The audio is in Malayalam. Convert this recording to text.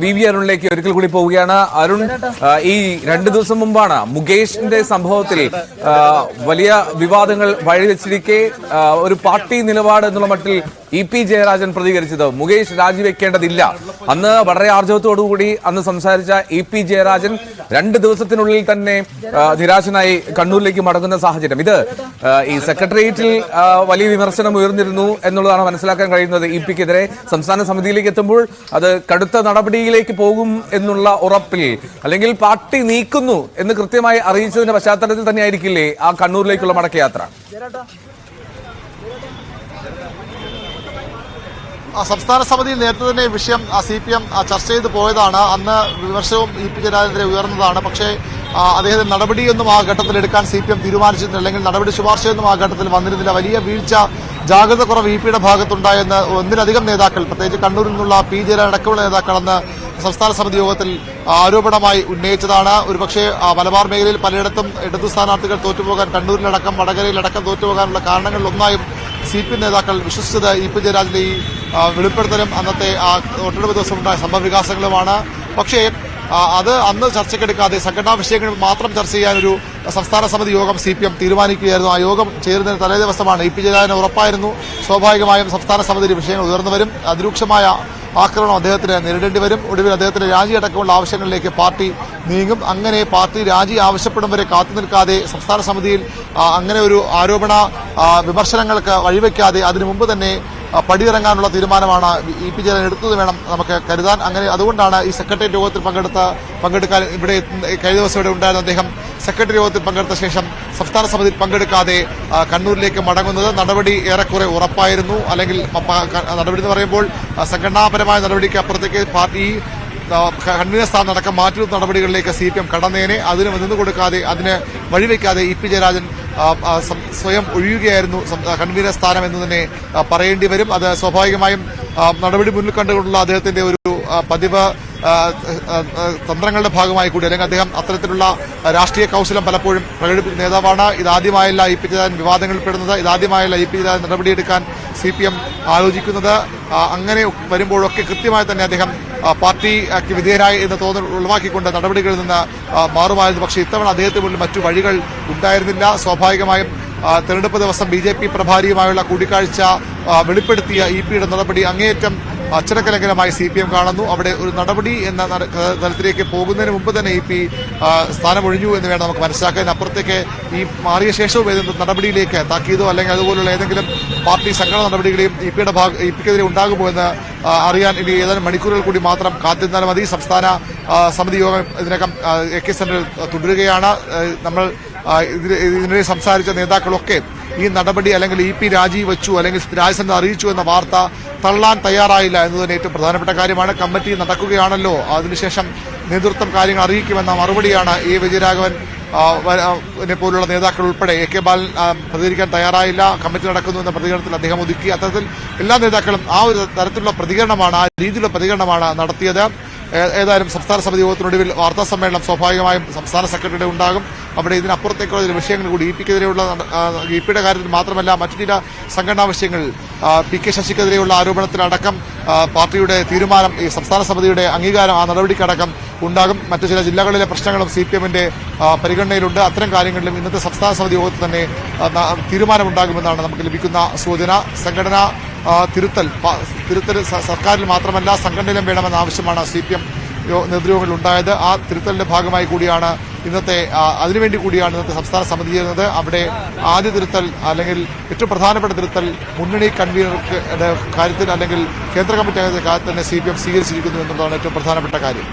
വി വി അരുണിലേക്ക് ഒരിക്കൽ കൂടി പോവുകയാണ്. അരുൺ ഈ രണ്ടു ദിവസം മുമ്പാണ് മുകേഷിന്റെ സംഭവത്തിൽ വലിയ വിവാദങ്ങൾ വഴിവെച്ചിരിക്കെ ഒരു പാർട്ടി നിലപാട് എന്നുള്ള മട്ടിൽ ഇ പി ജയരാജൻ പ്രതികരിച്ചത്. മുകേഷ് രാജിവെക്കേണ്ടതില്ല. അന്ന് വളരെ ആർജവത്തോടുകൂടി അന്ന് സംസാരിച്ച ഇ പി ജയരാജൻ രണ്ട് ദിവസത്തിനുള്ളിൽ തന്നെ നിരാശനായി കണ്ണൂരിലേക്ക് മടങ്ങുന്ന സാഹചര്യം. ഇത് ഈ സെക്രട്ടേറിയറ്റിൽ വലിയ വിമർശനം ഉയർന്നിരുന്നു എന്നുള്ളതാണ് മനസ്സിലാക്കാൻ കഴിയുന്നത്. ഇ പിക്കെതിരെ സംസ്ഥാന സമിതിയിലേക്ക് എത്തുമ്പോൾ അത് കടുത്ത നടപടിയിലേക്ക് പോകും എന്നുള്ള ഉറപ്പിൽ അല്ലെങ്കിൽ പാർട്ടി നീക്കുന്നു എന്ന് കൃത്യമായി അറിയിച്ചതിന്റെ പശ്ചാത്തലത്തിൽ തന്നെയായിരിക്കില്ലേ ആ കണ്ണൂരിലേക്കുള്ള മടക്കയാത്ര? സംസ്ഥാന സമിതിയിൽ നേരത്തെ തന്നെ വിഷയം സി പി എം ചർച്ച ചെയ്ത് പോയതാണ്. അന്ന് വിമർശവും ഇ പി ജയരാജനെതിരെ ഉയർന്നതാണ്. പക്ഷേ അദ്ദേഹത്തിന് നടപടിയൊന്നും ആ ഘട്ടത്തിൽ എടുക്കാൻ സി പി എം തീരുമാനിച്ചിരുന്നില്ല. അല്ലെങ്കിൽ നടപടി ശുപാർശയൊന്നും ആ ഘട്ടത്തിൽ വന്നിരുന്നില്ല. വലിയ വീഴ്ച ജാഗ്രത കുറവ് ഇ പിയുടെ ഭാഗത്തുണ്ടായെന്ന് ഒന്നിലധികം നേതാക്കൾ പ്രത്യേകിച്ച് കണ്ണൂരിൽ നിന്നുള്ള പി ജയരാജൻ അടക്കമുള്ള നേതാക്കൾ അന്ന് സംസ്ഥാന സമിതി യോഗത്തിൽ ആരോപണമായി ഉന്നയിച്ചതാണ്. ഒരുപക്ഷെ മലബാർ മേഖലയിൽ പലയിടത്തും ഇടതു സ്ഥാനാർത്ഥികൾ തോറ്റുപോകാൻ കണ്ണൂരിലടക്കം വടകരയിലടക്കം തോറ്റുപോകാനുള്ള കാരണങ്ങളിലൊന്നായും സി പി നേതാക്കൾ വിശ്വസിച്ചത് ഇ പി ജയരാജന്റെ ഈ വെളിപ്പെടുത്തലും അന്നത്തെ ആ ഒട്ടനവധി ദിവസം ഉണ്ടായ സംഭവവികാസങ്ങളുമാണ്. പക്ഷേ അത് അന്ന് ചർച്ചയ്ക്കെടുക്കാതെ സംഘടനാ വിഷയങ്ങൾ മാത്രം ചർച്ച ചെയ്യാൻ ഒരു സംസ്ഥാന സമിതി യോഗം സി പി എം തീരുമാനിക്കുകയായിരുന്നു. ആ യോഗം ചേരുന്നതിന് തലേ ദിവസമാണ്. ഇ പി ജയരാജന് ഉറപ്പായിരുന്നു. സ്വാഭാവികമായും സംസ്ഥാന സമിതിയിൽ വിഷയങ്ങൾ ഉയർന്നു വരും. അതിരൂക്ഷമായ ആക്രമണം അദ്ദേഹത്തിന് നേരിടേണ്ടി വരും. ഒടുവിൽ അദ്ദേഹത്തിന്റെ രാജി അടക്കമുള്ള ആവശ്യങ്ങളിലേക്ക് പാർട്ടി നീങ്ങും. അങ്ങനെ പാർട്ടി രാജി ആവശ്യപ്പെടും വരെ കാത്തു നിൽക്കാതെ സംസ്ഥാന സമിതിയിൽ അങ്ങനെ ഒരു ആരോപണ വിമർശനങ്ങൾക്ക് വഴിവെക്കാതെ അതിനു മുമ്പ് തന്നെ പടിയിറങ്ങാനുള്ള തീരുമാനമാണ് ഇ പി ജയൻ എടുത്തത് വേണം നമുക്ക് കരുതാൻ. അങ്ങനെ അതുകൊണ്ടാണ് ഈ സെക്രട്ടേറിയറ്റ് യോഗത്തിൽ പങ്കെടുത്ത പങ്കെടുക്കാൻ ഇവിടെ കഴിഞ്ഞ ദിവസം ഇവിടെ ഉണ്ടായിരുന്ന അദ്ദേഹം സെക്രട്ടറി യോഗത്തിൽ പങ്കെടുത്ത ശേഷം സംസ്ഥാന സമിതിയിൽ പങ്കെടുക്കാതെ കണ്ണൂരിലേക്ക് മടങ്ങുന്നത് നടപടി ഏറെക്കുറെ ഉറപ്പായിരുന്നു. അല്ലെങ്കിൽ നടപടി എന്ന് പറയുമ്പോൾ സംഘടനാപരമായ നടപടിക്ക് അപ്പുറത്തേക്ക് പാർട്ടി കൺവീനർ അടക്കം മാറ്റുന്ന നടപടികളിലേക്ക് സി പി എം കടന്നേനെ. അതിന് നിന്ന് കൊടുക്കാതെ അതിന് വഴിവെക്കാതെ ഇ പി ജയരാജൻ സ്വയം ഒഴിയുകയായിരുന്നു കൺവീനർ സ്ഥാനം എന്ന് തന്നെ പറയേണ്ടി വരും. അത് സ്വാഭാവികമായും നടപടി മുന്നിൽ കണ്ടുകൊണ്ടുള്ള അദ്ദേഹത്തിന്റെ ഒരു പതിവ് തന്ത്രങ്ങളുടെ ഭാഗമായി കൂടി അല്ലെങ്കിൽ അദ്ദേഹം അത്തരത്തിലുള്ള രാഷ്ട്രീയ കൗശലം പലപ്പോഴും പ്രകടിപ്പിക്കുന്ന നേതാവാണ്. ഇതാദ്യമായല്ല ഇ പി ജയരാജൻ വിവാദങ്ങളിൽപ്പെടുന്നത് ഇതാദ്യമായല്ല ഇ പി ജയരാജൻ നടപടിയെടുക്കാൻ സി പി എം ആലോചിക്കുന്നത് അങ്ങനെ വരുമ്പോഴൊക്കെ കൃത്യമായി തന്നെ അദ്ദേഹം പാർട്ടിക്ക് വിധേയരായി എന്ന് തോന്നൽ ഉളവാക്കിക്കൊണ്ട് നടപടികളിൽ നിന്ന് മാറുമായിരുന്നു. പക്ഷേ ഇത്തവണ അദ്ദേഹത്തിന് മുന്നിൽ മറ്റു വഴികൾ ഉണ്ടായിരുന്നില്ല. സ്വാഭാവികമായും തെരഞ്ഞെടുപ്പ് ദിവസം ബി ജെ പി പ്രഭാരിയുമായുള്ള കൂടിക്കാഴ്ച വെളിപ്പെടുത്തിയ ഇ പിയുടെ നടപടി അങ്ങേയറ്റം അച്ചടക്കലംഘനമായി സി പി എം കാണുന്നു. അവിടെ ഒരു നടപടി എന്ന തലത്തിലേക്ക് പോകുന്നതിന് മുമ്പ് തന്നെ ഇ പി സ്ഥാനമൊഴിഞ്ഞു എന്ന് വേണം നമുക്ക് മനസ്സിലാക്കാൻ. അപ്പുറത്തേക്ക് ഈ മാറിയ ശേഷവും ഏതെങ്കിലും നടപടിയിലേക്ക് താക്കീതോ അല്ലെങ്കിൽ അതുപോലുള്ള ഏതെങ്കിലും പാർട്ടി സംഘടന നടപടികളെയും ഇ പിയുടെ ഭാഗ ഇ പിക്കെതിരെ ഉണ്ടാകുമോ എന്ന് അറിയാൻ ഇനി ഏതാനും മണിക്കൂറുകൾ കൂടി മാത്രം കാത്തിരുന്നാൽ മതി. സംസ്ഥാന സമിതി യോഗം ഇതിനകം എ കെ സെന്ററിൽ തുടരുകയാണ്. നമ്മൾ ഇതിനെ സംസാരിച്ച നേതാക്കളൊക്കെ ഈ നടപടി അല്ലെങ്കിൽ ഇ പി രാജിവെച്ചു അല്ലെങ്കിൽ രാജസന്ധ അറിയിച്ചു എന്ന വാർത്ത തള്ളാൻ തയ്യാറായില്ല എന്നത് തന്നെ ഏറ്റവും പ്രധാനപ്പെട്ട കാര്യമാണ്. കമ്മിറ്റി നടക്കുകയാണല്ലോ. അതിനുശേഷം നേതൃത്വം കാര്യങ്ങൾ അറിയിക്കുമെന്ന മറുപടിയാണ് എ വിജയരാഘവൻ പോലുള്ള നേതാക്കൾ ഉൾപ്പെടെ എ കെ ബാലൻ പ്രതികരിക്കാൻ തയ്യാറായില്ല. കമ്മിറ്റി നടക്കുന്നു എന്ന പ്രതികരണത്തിൽ അദ്ദേഹം ഒതുക്കി. അത്തരത്തിൽ എല്ലാ നേതാക്കളും ആ ഒരു തരത്തിലുള്ള പ്രതികരണമാണ് ആ രീതിയിലുള്ള പ്രതികരണമാണ് നടത്തിയത്. ഏതായാലും സംസ്ഥാന സമിതി യോഗത്തിനൊടുവിൽ വാർത്താ സമ്മേളനം സ്വാഭാവികമായും സംസ്ഥാന സെക്രട്ടറിയുടെ ഉണ്ടാകും. അവിടെ ഇതിനപ്പുറത്തേക്കുള്ള ചില വിഷയങ്ങൾ കൂടി ഇ പിക്കെതിരെയുള്ള ഇ പിയുടെ കാര്യത്തിൽ മാത്രമല്ല മറ്റു ചില സംഘടനാ വിഷയങ്ങൾ പി കെ ശശിക്കെതിരെയുള്ള ആരോപണത്തിലടക്കം പാർട്ടിയുടെ തീരുമാനം ഈ സംസ്ഥാന സമിതിയുടെ അംഗീകാരം ആ നടപടിക്കടക്കം ഉണ്ടാകും. മറ്റു ചില ജില്ലകളിലെ പ്രശ്നങ്ങളും സി പി എമ്മിന്റെ പരിഗണനയിലുണ്ട്. അത്തരം കാര്യങ്ങളിലും ഇന്നത്തെ സംസ്ഥാന സമിതി യോഗത്തിൽ തന്നെ തീരുമാനമുണ്ടാകുമെന്നാണ് നമുക്ക് ലഭിക്കുന്ന സൂചന. സംഘടന തിരുത്തൽ തിരുത്തൽ സർക്കാരിൽ മാത്രമല്ല സംഘടനയിലും വേണമെന്ന ആവശ്യമാണ് സി പി എം നേതൃയോഗങ്ങളിൽ ഉണ്ടായത് ആ തിരുത്തലിന്റെ ഭാഗമായി കൂടിയാണ് ഇന്നത്തെ അതിനുവേണ്ടി കൂടിയാണ് ഇന്നത്തെ സംസ്ഥാന സമിതി ചെയ്യുന്നത്. അവിടെ ആദ്യ തിരുത്തൽ അല്ലെങ്കിൽ ഏറ്റവും പ്രധാനപ്പെട്ട തിരുത്തൽ മുന്നണി കൺവീനർക്ക് കാര്യത്തിൽ അല്ലെങ്കിൽ കേന്ദ്ര കമ്മിറ്റി കാര്യത്തിൽ തന്നെ സി പി എം സ്വീകരിച്ചിരിക്കുന്നു എന്നുള്ളതാണ് ഏറ്റവും പ്രധാനപ്പെട്ട കാര്യം.